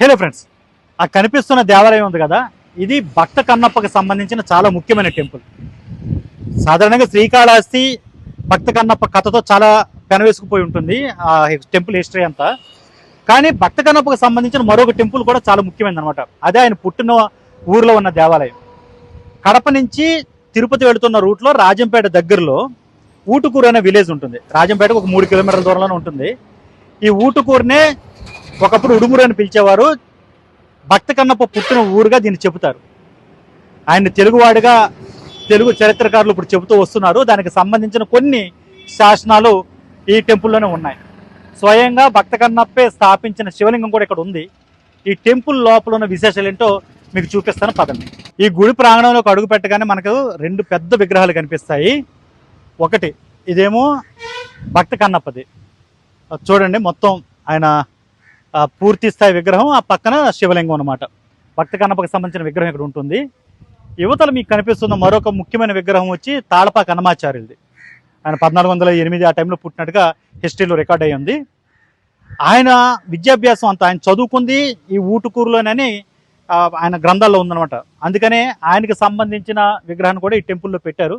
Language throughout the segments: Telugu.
హలో ఫ్రెండ్స్ ఆ కనిపిస్తున్న దేవాలయం ఉంది కదా? ఇది భక్త కన్నప్పకి సంబంధించిన చాలా ముఖ్యమైన టెంపుల్. సాధారణంగా శ్రీకాళహస్తి భక్త కన్నప్ప కథతో చాలా పెనవేసుకుపోయి ఉంటుంది ఆ టెంపుల్ హిస్టరీ అంతా. కానీ భక్త కన్నప్పకి సంబంధించిన మరొక టెంపుల్ కూడా చాలా ముఖ్యమైనది అనమాట అదే ఆయన పుట్టిన ఊర్లో ఉన్న దేవాలయం. కడప నుంచి తిరుపతి వెళుతున్న రూట్లో రాజంపేట దగ్గరలో ఊటుకూరు అనే విలేజ్ ఉంటుంది. రాజంపేటకు ఒక మూడు కిలోమీటర్ల దూరంలోనే ఉంటుంది. ఈ ఊటుకూరునే ఒకప్పుడు ఉడుమురు అని పిలిచేవారు. భక్త కన్నప్ప పుట్టిన ఊరుగా దీన్ని చెబుతారు. ఆయన తెలుగువాడిగా తెలుగు చరిత్రకారులు ఇప్పుడు చెబుతూ వస్తున్నారు. దానికి సంబంధించిన కొన్ని శాసనాలు ఈ టెంపుల్లోనే ఉన్నాయి. స్వయంగా భక్త కన్నప్పే స్థాపించిన శివలింగం కూడా ఇక్కడ ఉంది. ఈ టెంపుల్ లోపల ఉన్న విశేషాలు ఏంటో మీకు చూపిస్తాను. పదండి. ఈ గుడి ప్రాంగణంలోకి అడుగు పెట్టగానే మనకు రెండు పెద్ద విగ్రహాలు కనిపిస్తాయి. ఒకటి ఇదేమో భక్త కన్నప్పది. చూడండి మొత్తం ఆయన పూర్తి స్థాయి విగ్రహం ఆ పక్కన శివలింగం అనమాట భక్త కన్నపకు సంబంధించిన విగ్రహం ఇక్కడ ఉంటుంది. యువతలు మీకు కనిపిస్తున్న మరొక ముఖ్యమైన విగ్రహం వచ్చి తాళపాక హనుమాచార్యులది ఆయన పద్నాలుగు వందల ఎనిమిది ఆ టైంలో పుట్టినట్టుగా హిస్టరీలో రికార్డ్ అయ్యింది ఆయన విద్యాభ్యాసం అంతా ఆయన చదువుకుంది ఈ ఊటుకూరులోనని ఆయన గ్రంథాల్లో ఉందన్నమాట. అందుకనే ఆయనకి సంబంధించిన విగ్రహాన్ని కూడా ఈ టెంపుల్లో పెట్టారు.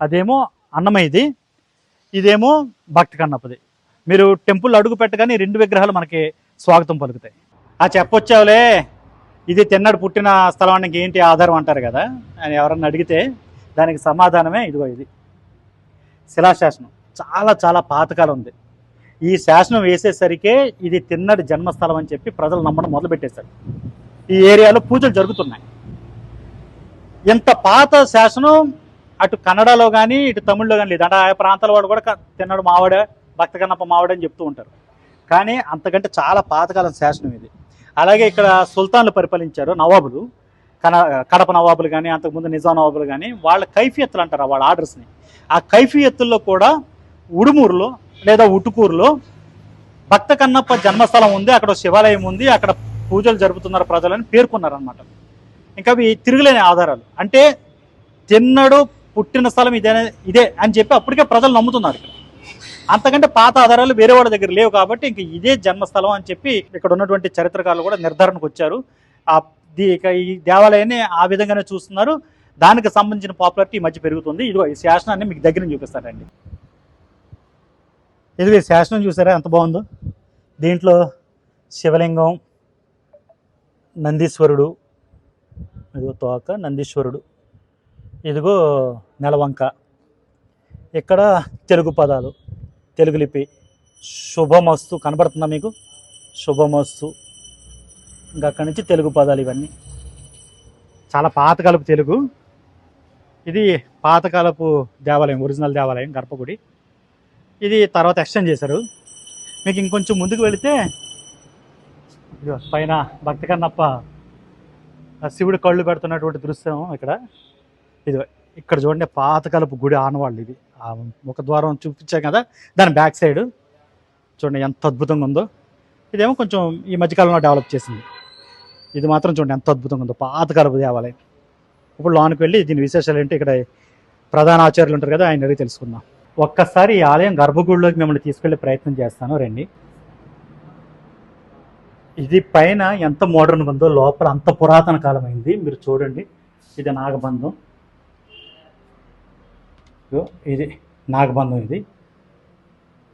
అదేమో అన్నమయ్యది ఇదేమో భక్తి కన్నప్పది. మీరు టెంపుల్ అడుగు పెట్టగానే రెండు విగ్రహాలు మనకి స్వాగతం పలుకుతాయి. ఆ చెప్పొచ్చావులే. ఇది తిన్నడు పుట్టిన స్థలానికి ఏంటి ఆధారం అంటారు కదా. అని ఎవరన్నా అడిగితే దానికి సమాధానమే ఇదిగో ఇది. శిలాశాసనం. చాలా చాలా పాతకాలం ఉంది. ఈ శాసనం వేసేసరికే ఇది తిన్నడి జన్మస్థలం అని చెప్పి ప్రజలు నమ్మడం మొదలుపెట్టేశారు. ఈ ఏరియాలో పూజలు జరుగుతున్నాయి. ఇంత పాత శాసనం అటు కన్నడలో కానీ ఇటు తమిళ్ళో కానీ లేదు. అంటే ఆ ప్రాంతాల వాడు కూడా తిన్నడు మావాడే భక్త కన్నప్ప మావాడే అని చెప్తూ ఉంటారు. కానీ అంతకంటే చాలా పాతకాలం శాసనం ఇది. అలాగే ఇక్కడ సుల్తాన్లు పరిపాలించారు నవాబులు కన కడప నవాబులు కానీ అంతకుముందు నిజాం నవాబులు కానీ వాళ్ళ కైఫియత్తులు అంటారు వాళ్ళ ఆర్డర్స్ని ఆ కైఫియత్తుల్లో కూడా ఉడుమూరులో లేదా ఉటుకూరులో భక్త కన్నప్ప జన్మస్థలం ఉంది అక్కడ శివాలయం ఉంది అక్కడ పూజలు జరుపుతున్నారు ప్రజలని పేర్కొన్నారనమాట ఇంకా అవి తిరుగులేని ఆధారాలు. అంటే తిన్నడు పుట్టిన స్థలం ఇదే ఇదే అని చెప్పి అప్పటికే ప్రజలు నమ్ముతున్నారు ఇక్కడ. అంతకంటే పాత ఆధారాలు వేరే వాళ్ళ దగ్గర లేవు కాబట్టి ఇంక ఇదే జన్మస్థలం అని చెప్పి ఇక్కడ ఉన్నటువంటి చరిత్రకారులు కూడా నిర్ధారణకు వచ్చారు. ఆ ఈ దేవాలయాన్ని ఆ విధంగానే చూస్తున్నారు. దానికి సంబంధించిన పాపులారిటీ మధ్య పెరుగుతుంది. ఇదిగో ఈ శాసనాన్ని మీకు దగ్గర చూపిస్తానండి. ఇదిగో ఈ శాసనం చూసారా? ఎంత బాగుందో. దీంట్లో శివలింగం నందీశ్వరుడు ఇదిగో తోక నందీశ్వరుడు ఇదిగో నెలవంక. ఇక్కడ తెలుగు పదాలు. తెలుగు లిపి శుభమస్తు కనబడుతుందా మీకు? శుభమస్తు. ఇంకా అక్కడి నుంచి తెలుగు పదాలు ఇవన్నీ. చాలా పాతకాలపు తెలుగు. ఇది పాతకాలపు దేవాలయం ఒరిజినల్ దేవాలయం గర్భగుడి. ఇది తర్వాత ఎక్స్టెండ్ చేశారు. మీకు ఇంకొంచెం ముందుకు వెళితే ఇదిగో పైన భక్త కన్నప్ప శివుడు కళ్ళు పెడుతున్నటువంటి దృశ్యం ఇక్కడ. ఇది ఇక్కడ చూడండి పాతకాలపు గుడి ఆనవాళ్ళు ఇది. ముఖ ద్వారం చూపించాం కదా దాని బ్యాక్ సైడ్ చూడండి ఎంత అద్భుతంగా ఉందో. ఇదేమో కొంచెం ఈ మధ్యకాలంలో డెవలప్ చేసింది. ఇది మాత్రం చూడండి ఎంత అద్భుతంగా ఉందో పాతకాలపు దేవాలయం. ఇప్పుడు లోనికి వెళ్ళి దీని విశేషాలు ఏంటి ఇక్కడ ప్రధాన ఆచార్యులు ఉంటారు కదా ఆయన అడిగి తెలుసుకుందాం. ఒక్కసారి ఈ ఆలయం గర్భగుడిలోకి మిమ్మల్ని తీసుకెళ్ళే ప్రయత్నం చేస్తాను రండి. ఇది పైన ఎంత మోడర్న్ ఉందో లోపల అంత పురాతన కాలమైంది మీరు చూడండి. ఇది నాగబంధం. ఇది నాగబంధం ఇది.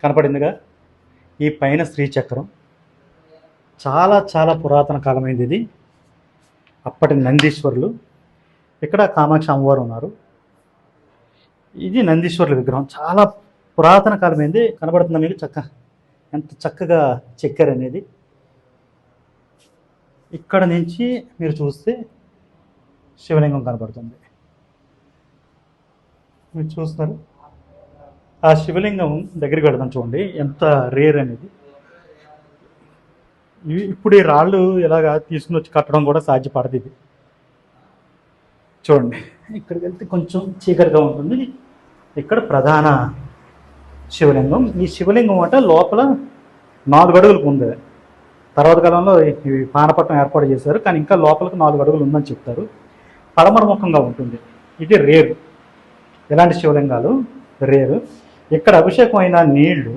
కనపడిందిగా? ఈ పైన శ్రీచక్రం చాలా చాలా పురాతన కాలమైంది ఇది. అప్పటి నందీశ్వరులు. ఇక్కడ కామాక్షి అమ్మవారు ఉన్నారు. ఇది నందీశ్వరుల విగ్రహం. చాలా పురాతన కాలమైంది. కనబడుతున్న మీకు? చక్క ఎంత చక్కగా చెక్కారు అనేది. ఇక్కడ నుంచి మీరు చూస్తే శివలింగం కనబడుతుంది. మీరు చూస్తున్నారు ఆ శివలింగం దగ్గరికి వెళదాం చూడండి. ఎంత రేర్ అనేది. ఇప్పుడు ఈ రాళ్ళు ఇలాగా తీసుకుని వచ్చి కట్టడం కూడా సాధ్యపడదు ఇది. చూడండి. ఇక్కడికి వెళ్తే కొంచెం చీకటిగా ఉంటుంది. ఇక్కడ ప్రధాన శివలింగం. ఈ శివలింగం అంటే లోపల నాలుగు అడుగులకు ఉంది. తర్వాత కాలంలో ఇవి పానపట్నం ఏర్పాటు చేశారు. కానీ ఇంకా లోపలికి నాలుగు అడుగులు ఉందని చెప్తారు. పడమర ముఖంగా ఉంటుంది. ఇది రేరు. ఇలాంటి శివలింగాలు రేరు. ఇక్కడ అభిషేకం అయిన నీళ్ళు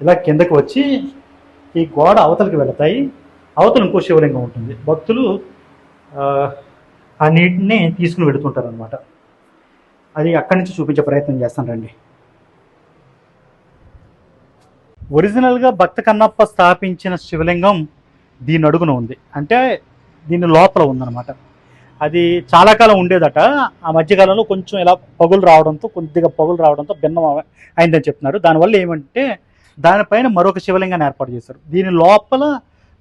ఇలా కిందకు వచ్చి ఈ గోడ అవతలకి వెళతాయి. అవతల ఇంకో శివలింగం ఉంటుంది. భక్తులు ఆ, ఆ నీటిని తీసుకుని వెళుతుంటారు అనమాట అది అక్కడి నుంచి చూపించే ప్రయత్నం చేస్తాను రండి. ఒరిజినల్గా భక్త కన్నప్ప స్థాపించిన శివలింగం దీని అడుగున ఉంది. అంటే దీని లోపల ఉందన్నమాట. అది చాలా కాలం ఉండేదట. ఆ మధ్యకాలంలో కొంచెం ఇలా పగులు రావడంతో కొద్దిగా పగులు రావడంతో భిన్నం అయిందని చెప్తున్నారు. దానివల్ల ఏమంటే దానిపైన మరొక శివలింగాన్ని ఏర్పాటు చేశారు. దీని లోపల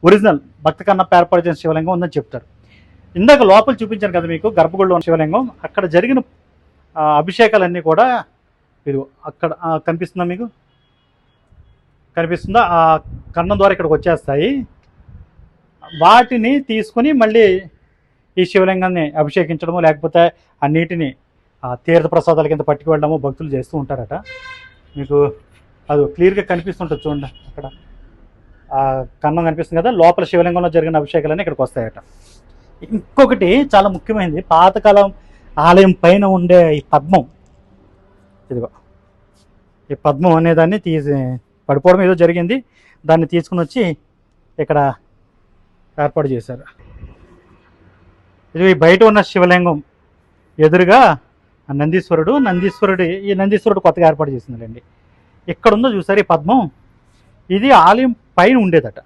ఒరిజినల్ భక్త కన్నప్ప ఏర్పాటు చేసిన శివలింగం ఉందని చెప్తారు. ఇందాక లోపల చూపించాను కదా మీకు గర్భగుడిలో ఉన్న శివలింగం. అక్కడ జరిగిన అభిషేకాలన్నీ కూడా ఇది అక్కడ కనిపిస్తుందా మీకు? కనిపిస్తుందా? ఆ కన్నం ద్వారా ఇక్కడికి వచ్చేస్తాయి. వాటిని తీసుకుని మళ్ళీ ఈ శివలింగాన్ని అభిషేకించడము లేకపోతే ఆ నీటిని ఆ తీర్థ ప్రసాదాల కింద పట్టుకు వెళ్ళడము భక్తులు చేస్తూ ఉంటారట. మీకు అది క్లియర్గా కనిపిస్తుంటుంది చూడండి అక్కడ. ఆ కన్నం కనిపిస్తుంది కదా లోపల శివలింగంలో జరిగిన అభిషేకాలన్నీ ఇక్కడికి వస్తాయట. ఇంకొకటి చాలా ముఖ్యమైనది పాతకాలం ఆలయం పైన ఉండే ఈ పద్మం. ఇదిగో ఈ పద్మం అనేదాన్ని తీసి పడిపోవడం ఏదో జరిగింది. దాన్ని తీసుకుని వచ్చి ఇక్కడ ఏర్పాటు చేశారు. ఇది బయట ఉన్న శివలింగం ఎదురుగా ఆ నందీశ్వరుడు నందీశ్వరుడు ఈ నందీశ్వరుడు కొత్తగా ఏర్పాటు చేసిందండి ఇక్కడ ఉందో చూసారు ఈ పద్మం? ఇది ఆలయం పైన ఉండేదట.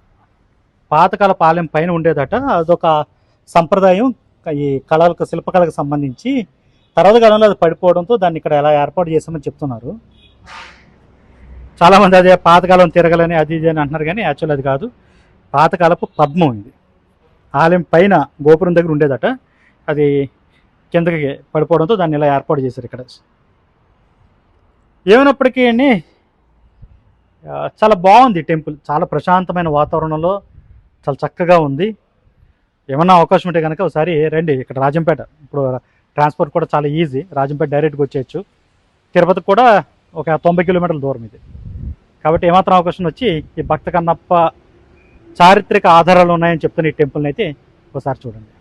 పాతకాలపు ఆలయం పైన ఉండేదట. అదొక సంప్రదాయం. ఈ కళలకు శిల్పకళకు సంబంధించి తర్వాత కాలంలో అది పడిపోవడంతో దాన్ని ఇక్కడ ఎలా ఏర్పాటు చేసామని చెప్తున్నారు. చాలామంది అదే పాతకాలం తిరగలని అది ఇది అని అంటున్నారు కానీ యాక్చువల్ అది కాదు. పాతకాలపు పద్మం ఇది. ఆలయం పైన గోపురం దగ్గర ఉండేదట. అది కిందకి పడిపోవడంతో దాన్ని ఇలా ఏర్పాటు చేశారు ఇక్కడ. ఏమైనప్పటికీ అండి చాలా బాగుంది టెంపుల్. చాలా ప్రశాంతమైన వాతావరణంలో చాలా చక్కగా ఉంది. ఏమన్నా అవకాశం ఉంటే కనుక ఒకసారి రండి. ఇక్కడ రాజంపేట ఇప్పుడు ట్రాన్స్పోర్ట్ కూడా చాలా ఈజీ. రాజంపేట డైరెక్ట్గా వచ్చేయచ్చు. తిరుపతికి కూడా ఒక తొంభై కిలోమీటర్ల దూరం ఇది. కాబట్టి ఏమాత్రం అవకాశం వచ్చి ఈ భక్త కన్నప్ప చారిత్రక ఆధారాలు ఉన్నాయని చెప్తున్న ఈ టెంపుల్ని అయితే ఒకసారి చూడండి.